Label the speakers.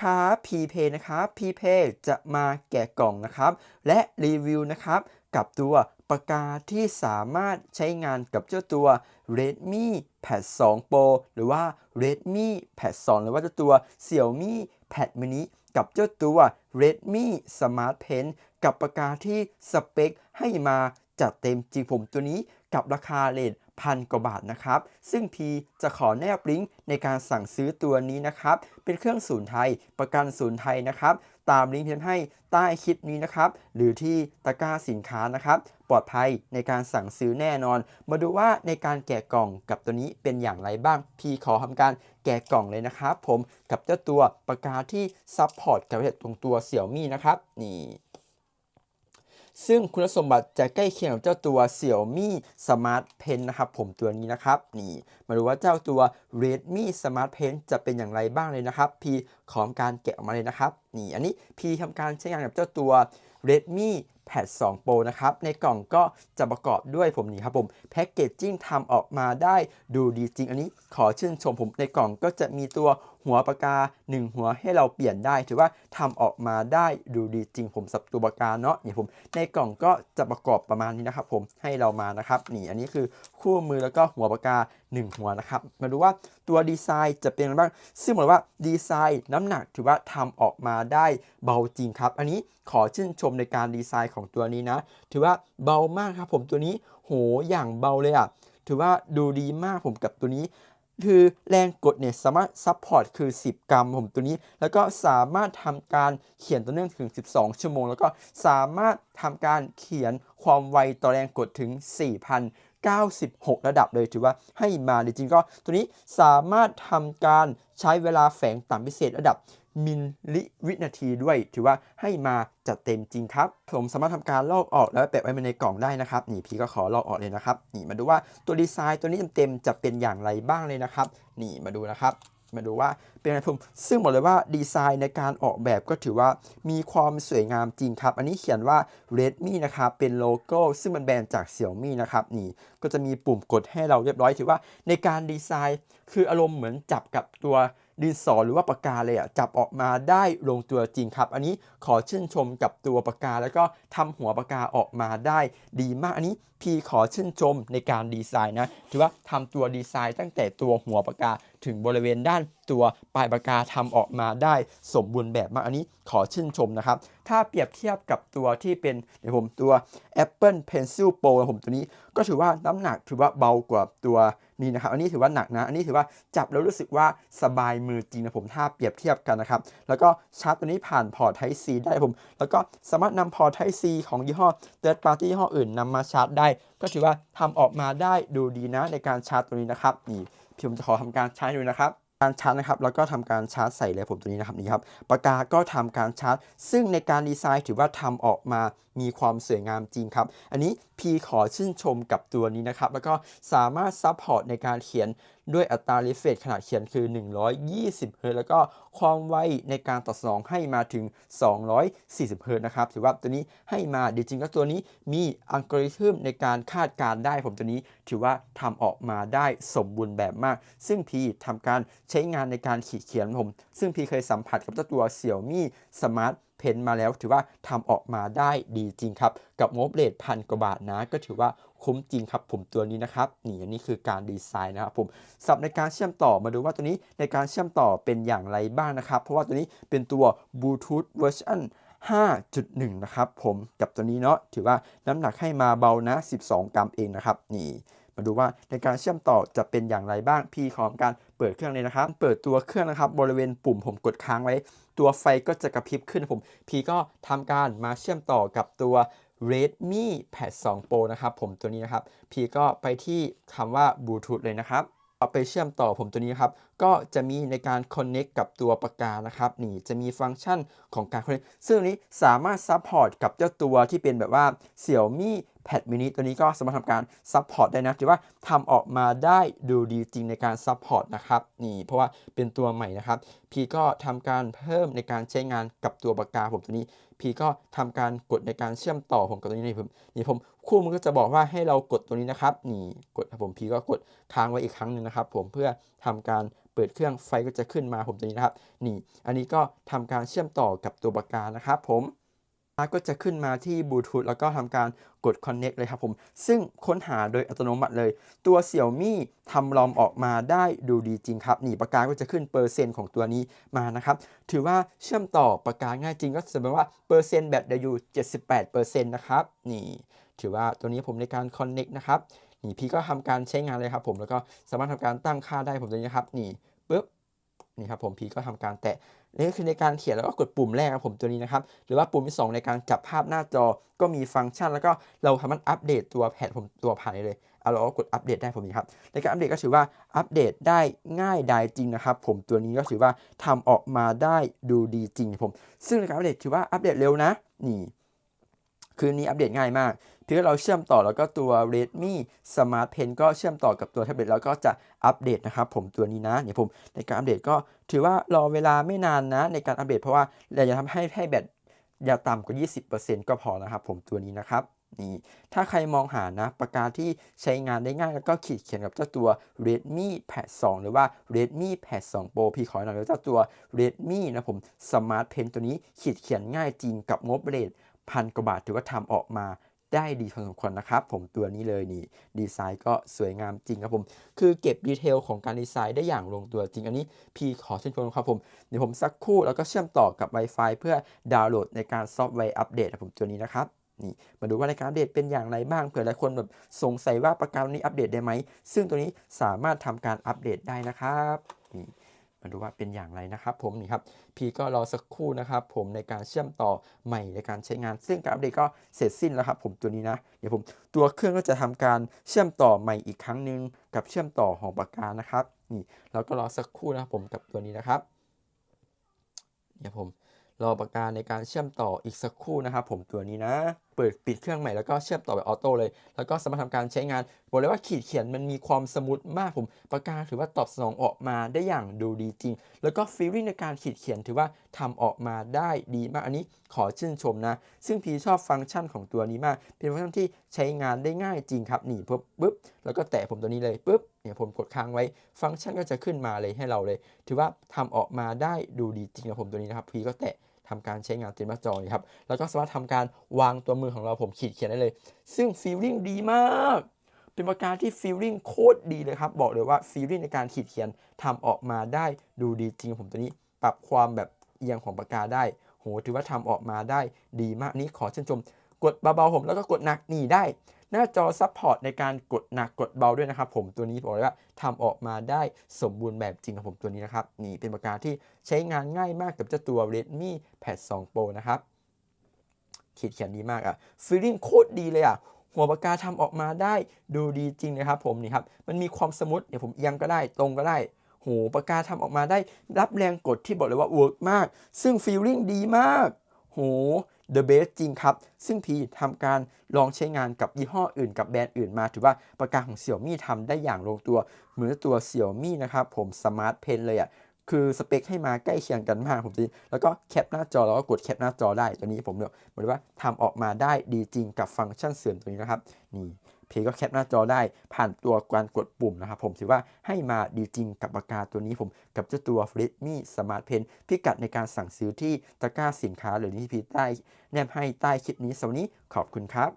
Speaker 1: ครับ PPay นะครับ PPay จะมาแกะกล่องนะครับ และรีวิวนะครับ กับตัวปากกาที่สามารถใช้งานกับเจ้าตัว Redmi Pad 2 Pro หรือว่า Redmi Pad 2 หรือว่าเจ้าตัว Xiaomi Pad mini กับเจ้าตัว Redmi Smart Pen กับปากกาที่สเปคให้มาจัดเต็มจริงผมตัวนี้กับราคาเลท พันกว่าบาทนะครับ ซึ่งพีจะขอแนบลิงก์ในการสั่งซื้อตัวนี้นะครับ เป็นเครื่องศูนย์ไทย ประกันศูนย์ไทยนะครับ ตามลิงก์ที่ให้ใต้คลิปนี้นะครับ หรือที่ตะกร้าสินค้านะครับ ปลอดภัยในการสั่งซื้อแน่นอน มาดูว่าในการแกะกล่องกับตัวนี้เป็นอย่างไรบ้างพีขอทำการแกะกล่องเลยนะครับ ผมกับเจ้าตัวปากกาที่ซัพพอร์ตกับตรงตัวเสี่ยวมี่นะครับนี่ ซึ่งคุณสมบัติจะใกล้เคียงกับเจ้าตัว Xiaomi Smart Pen นะครับ ผมตัวนี้นะครับ นี่มาดูว่าเจ้าตัว Redmi Smart Pen จะเป็นอย่างไรบ้างเลยนะครับ พี่ของการแกะออกมาเลยนะครับ นี่อันนี้พี่ทำการใช้งานกับเจ้าตัว Redmi Pad 2 Pro นะครับ ในกล่องก็จะประกอบด้วยผมนี่ครับผมแพ็กเกจจิ้งทำออกมาได้ดูดีจริง อันนี้ขอชื่นชมผมในกล่องก็จะมีตัวหัวปากกา 1 หัวให้เราเปลี่ยนได้ ถือว่าทำออกมาได้ดูดีจริงผมสับตัวปากกาเนาะนี่ผมในกล่องก็จะประกอบประมาณนี้นะครับผมให้เรามานะครับนี่อันนี้คือคู่มือแล้วก็หัวปากกา 1 หัวนะครับ มาดูว่าตัวดีไซน์จะเป็นยังไงบ้าง ซึ่งบอกเลยว่าดีไซน์น้ำหนักถือว่าทำออกมาได้เบาจริงครับ อันนี้ขอชื่นชมในการดีไซน์ของตัวนี้นะ ถือว่าเบามากครับผมตัวนี้โหอย่างเบาเลยอะ ถือว่าดูดีมากผมกับตัวนี้คือแรงกดเนี่ยสามารถซัพพอร์ตคือ 10 กรัมผมตัวนี้ แล้วก็สามารถทำการเขียนตัวเนื่องถึง 12 ชั่วโมง แล้วก็สามารถทำการเขียนความไวต่อแรงกดถึง 96 ระดับเลยถือว่าให้มาจริงๆก็ตัวนี้สามารถทำการใช้เวลาแฝงต่ำพิเศษระดับมิลลิวินาทีด้วย ถือว่าให้มาจัดเต็มจริงครับ ผมสามารถทำการลอกออกแล้วแปะไว้ในกล่องได้นะครับ นี่พี่ก็ขอลอกออกเลยนะครับ นี่มาดูว่าตัวดีไซน์ตัวนี้เต็มๆจะเป็นอย่างไรบ้างเลยนะครับ นี่มาดูนะครับ มาดูว่าเป็นอะไรผมซึ่งบอกเลยว่าดีไซน์ในการออกแบบก็ถือว่ามีความสวยงามจริงครับ อันนี้เขียนว่า Redmi นะครับ เป็นโลโก้ ซึ่งมันแบรนด์จาก Xiaomi นะครับนี่ก็จะมีปุ่มกดให้เราเรียบร้อยถือว่าในการดีไซน์ คืออารมณ์เหมือนจับกับตัวดินสอหรือว่าปากกาเลยอะจับออกมาได้ลงตัวจริงครับ อันนี้ขอชื่นชมกับตัวปากกา แล้วก็ทำหัวปากกาออกมาได้ดีมากอันนี้พี่ขอชื่นชมในการดีไซน์นะถือว่าทำตัวดีไซน์ตั้งแต่ตัวหัวปากกา ถึงบริเวณด้านตัวปลายปากกาทำออกมาได้สมบูรณ์แบบมากอันนี้ขอชื่นชมนะครับ ถ้าเปรียบเทียบกับตัวที่เป็นเดี๋ยวผมตัว Apple Pencil Pro ผมตัวนี้ก็ถือว่าน้ำหนักถือว่าเบากว่าตัวนี้นะครับ อันนี้ถือว่าหนักนะ อันนี้ถือว่าจับแล้วรู้สึกว่าสบายมือจริงนะผมถ้าเปรียบเทียบกันนะครับ แล้วก็ชาร์จตัวนี้ผ่านพอร์ต Type C ได้ผม แล้วก็สามารถนำพอร์ต Type C ของยี่ห้อ Third Party ยี่ห้ออื่นนำมาชาร์จได้ ก็ถือว่าทำออกมาได้ดูดีนะในการชาร์จตัวนี้นะครับนี่ ที่ผมจะขอทำการชาร์จดูนะครับ การชาร์จนะครับ แล้วก็ทำการชาร์จใส่เลยผมตัวนี้นะครับนี่ครับปากกาก็ทำการชาร์จ ซึ่งในการดีไซน์ถือว่าทำออกมามีความสวยงามจริงครับ อันนี้พี่ขอชื่นชมกับตัวนี้นะครับ แล้วก็สามารถซัพพอร์ตในการเขียนด้วยอัตรา refresh ขนาดเขียนคือ 120 เฮิร์ตแล้วก็ความไวในการตอบสนองให้มาถึง 240 เฮิร์ตนะครับ ถือว่าตัวนี้ให้มาดีจริงก็ตัวนี้มีอัลกอริทึมในการคาดการได้ผมตัวนี้ ถือว่าทำออกมาได้สมบูรณ์แบบมาก ซึ่งพี่ทำการใช้งานในการขีดเขียนผม ซึ่งพีเคยสัมผัสกับเจ้าตัว Xiaomi Smart เพนมาแล้วถือว่าทำออกมาได้ดีจริงครับ กับงบเลทพันกว่าบาทนะ ก็ถือว่าคุ้มจริงครับผมตัวนี้นะครับนี่อันนี้คือการดีไซน์นะครับผมสับในการเชื่อมต่อมาดูว่าตัวนี้ในการเชื่อมต่อเป็นอย่างไรบ้างนะครับ เพราะว่าตัวนี้เป็นตัว Bluetooth version 5.1 นะครับผมกับตัวนี้เนาะถือว่าน้ำหนักให้มาเบานะ 12 กรัมเองนะครับ นี่ มาดูว่าในการเชื่อมต่อจะเป็นอย่างไรบ้างพี่ขอทำการเปิดเครื่องเลยนะครับ เปิดตัวเครื่องนะครับ บริเวณปุ่มผมกดค้างไว้ ตัวไฟก็จะกระพริบขึ้นผม พีก็ทำการมาเชื่อมต่อกับตัว Redmi Pad 2 Pro นะครับผมตัวนี้นะครับ พีก็ไปที่คำว่า Bluetooth เลยนะครับเอาไปเชื่อมต่อผมตัวนี้ครับ ก็จะมีในการ Connect กับตัวปากกานะครับ นี่จะมีฟังก์ชันของการ Connect ซึ่งอันนี้สามารถซัพพอร์ตกับเจ้าตัวที่เป็นแบบว่า Xiaomi Pad mini ตัวนี้ก็สามารถทำการซัพพอร์ตได้นะถือว่าทำออกมาได้ดูดีจริงในการซัพพอร์ตนะครับนี่เพราะว่าเป็นตัวใหม่นะครับ พี่ก็ทำการเพิ่มในการใช้งานกับตัวปากกาผมตัวนี้ พี่ก็ทำการกดในการเชื่อมต่อผมกับตัวนี้นี่ผมนี่ผมคู่มือก็จะบอกว่าให้เรากดตัวนี้นะครับนี่กดผมพี่ก็กดค้างไว้อีกครั้งหนึ่งนะครับ ผมเพื่อทำการเปิดเครื่องไฟก็จะขึ้นมาผมตัวนี้นะครับ นี่ อันนี้ก็ทำการเชื่อมต่อกับตัวปากกานะครับผม ก็จะขึ้นมาที่บลูทูธแล้วก็ทำการกด Connect เลยครับผม ซึ่งค้นหาโดยอัตโนมัติเลย ตัว Xiaomi ทำลอมออกมาได้ดูดีจริงครับ นี่ปากกาก็จะขึ้นเปอร์เซ็นต์ของตัวนี้มานะครับ ถือว่าเชื่อมต่อปากกาง่ายจริงก็แสดงว่าเปอร์เซ็นต์แบตได้อยู่ 78%นะครับ นี่ถือว่าตัวนี้ผมในการ Connect นะครับ นี่พี่ก็ทำการใช้งานเลยครับผม แล้วก็สามารถทำการตั้งค่าได้ผมตัวนี้นะครับ นี่ปุ๊บ นี่ครับผมพี่ก็ทำการแตะ นี่คือในการเขียนแล้วก็กดปุ่มแรกครับผมตัวนี้นะครับ หรือว่าปุ่มที่ 2 ในการจับภาพหน้าจอก็มีฟังก์ชัน แล้วก็เราสามารถอัปเดตตัวแพดผมตัวผ่านเลยเอาเราก็กดอัปเดตได้ผมนี่ครับในการอัปเดตก็ถือว่าอัปเดตได้ง่ายดายจริงนะครับ ผมตัวนี้ก็ถือว่าทำออกมาได้ดูดีจริงผม ซึ่งในการอัปเดตถือว่าอัปเดตเร็วนะนี่ คืนนี้อัปเดตง่ายมากเพียงเราเชื่อมต่อแล้วก็ตัว Redmi Smart Pen ก็เชื่อมต่อกับตัวแท็บเล็ตแล้วก็จะอัปเดตนะครับผมตัวนี้นะเนี่ยผมในการอัปเดตก็ถือว่ารอเวลาไม่นานนะ ในการอัปเดตเพราะว่าเราจะทำให้ให้แบตอย่าต่ำกว่า 20%ก็พอนะครับผมตัวนี้นะครับนี่ถ้าใครมองหานะปากกาที่ใช้งานได้ง่ายแล้วก็ขีดเขียนกับเจ้าตัว Redmi Pad 2 หรือว่า Redmi Pad 2 Pro พี่ขอหน่อยเลยเจ้าตัว Redmi นะผม Smart Pen ตัวนี้ขีดเขียนง่ายจริงกับงบเรท พันกว่าบาทถือว่าทำออกมาได้ดีพอสมควรนะครับ ผมตัวนี้เลยนี่ดีไซน์ก็สวยงามจริงครับผม คือเก็บดีเทลของการดีไซน์ได้อย่างลงตัวจริง อันนี้พี่ขอชื่นชมครับผม เดี๋ยวผมสักครู่แล้วก็เชื่อมต่อกับ Wi-Fi เพื่อดาวน์โหลดในการซอฟต์แวร์อัปเดตนะผมตัวนี้นะครับนี่มาดูว่าในการอัปเดตเป็นอย่างไรบ้างเผื่อหลายคนแบบสงสัยว่าโปรแกรมนี้อัปเดตได้ไหม ซึ่งตัวนี้สามารถทำการอัปเดตได้นะครับนี่ มาดูว่าเป็นอย่างไรนะครับ ผมนี่ครับ พี่ก็รอสักครู่นะครับ ผมในการเชื่อมต่อใหม่ในการใช้งาน ซึ่งการอัปเดตก็เสร็จสิ้นแล้วครับ ผมตัวนี้นะ เดี๋ยวผมตัวเครื่องก็จะทำการเชื่อมต่อใหม่อีกครั้งหนึ่งกับเชื่อมต่อของปากกานะครับ นี่เราก็รอสักครู่นะครับผมกับตัวนี้นะครับ เดี๋ยวผมรอปากกาในการเชื่อมต่ออีกสักครู่นะครับ ผมตัวนี้นะเปิดปิดเครื่องใหม่แล้วก็เชื่อมต่อแบบออโต้เลย แล้วก็สามารถทำการใช้งาน บอกเลยว่าขีดเขียนมันมีความสมูทมากผมปากกาถือว่าตอบสนองออกมาได้อย่างดูดีจริง แล้วก็ฟีลลิ่งในการขีดเขียนถือว่าทำออกมาได้ดีมากอันนี้ขอชื่นชมนะ ซึ่งพีชอบฟังก์ชันของตัวนี้มาก เป็นฟังก์ชันที่ใช้งานได้ง่ายจริงครับนี่ปุ๊บปุ๊บแล้วก็แตะผมตัวนี้เลยปุ๊บเนี่ยผมกดค้างไว้ฟังก์ชันก็จะขึ้นมาเลยให้เราเลย ถือว่าทำออกมาได้ดูดีจริงนะผมตัวนี้นะครับพีก็แตะ ทำการใช้งานต็มหน้าจอยครับแล้วก็สามารถทำการวางตัวมือของเราผมขีดเขียนได้เลย ซึ่งฟีลลิ่งดีมากเป็นปากกาที่ฟีลลิ่งโคตรดีเลยครับ บอกเลยว่าฟีลลิ่งในการขีดเขียนทำออกมาได้ดูดีจริงผมตัวนี้ปรับความแบบเอียงของปากกาได้โหถือว่าทำออกมาได้ดีมากนนี้ขอชื่นชม กดเบาๆผมแล้วก็กดหนักนี่ได้ หน้าจอซัพพอร์ตในการกดหนักกดเบาด้วยนะครับผมตัวนี้บอกเลยว่าทำออกมาได้สมบูรณ์แบบจริงครับผมตัวนี้นะครับนี่เป็นปากกาที่ใช้งานง่ายมากกับเจ้าตัว Redmi Pad 2 Pro นะครับขีดเขียนดีมากอะฟีลลิ่งโคตรดีเลยอะหัวปากกาทำออกมาได้ดูดีจริงนะครับผมนี่ครับมันมีความสมูทเดี๋ยวผมเอียงก็ได้ตรงก็ได้โหปากกาทำออกมาได้รับแรงกดที่บอกเลยว่าเวิร์กมาก ซึ่งฟีลลิ่งดีมากโห The Best จริงครับ ซึ่งพีทำการลองใช้งานกับยี่ห้ออื่นกับแบรนด์อื่นมาถือว่าปากกาของ Xiaomi ทำได้อย่างลงตัว เหมือนตัว Xiaomi นะครับ ผม Smart Pen เลยอะ่ะคือสเปคให้มาใกล้เคียงกันมากผมจริง แล้วก็แคปหน้าจอแล้วก็กดแคปหน้าจอได้ตัวนี้ผมเนี่ยบอกเลยว่าทำออกมาได้ดีจริงกับฟังก์ชันเสริมตัวนี้นะครับ นี่ เพก็แคปหน้าจอได้ผ่านตัวการกดปุ่มนะครับผมถือว่าให้มาดีจริงกับปากกาตัวนี้ผมกับเจ้าตัว Redmi Smart Pen พิกัดในการสั่งซื้อที่ตะกร้าสินค้าหรือที่พีใต้แนบให้ใต้คลิปนี้สวันนี้ขอบคุณครับ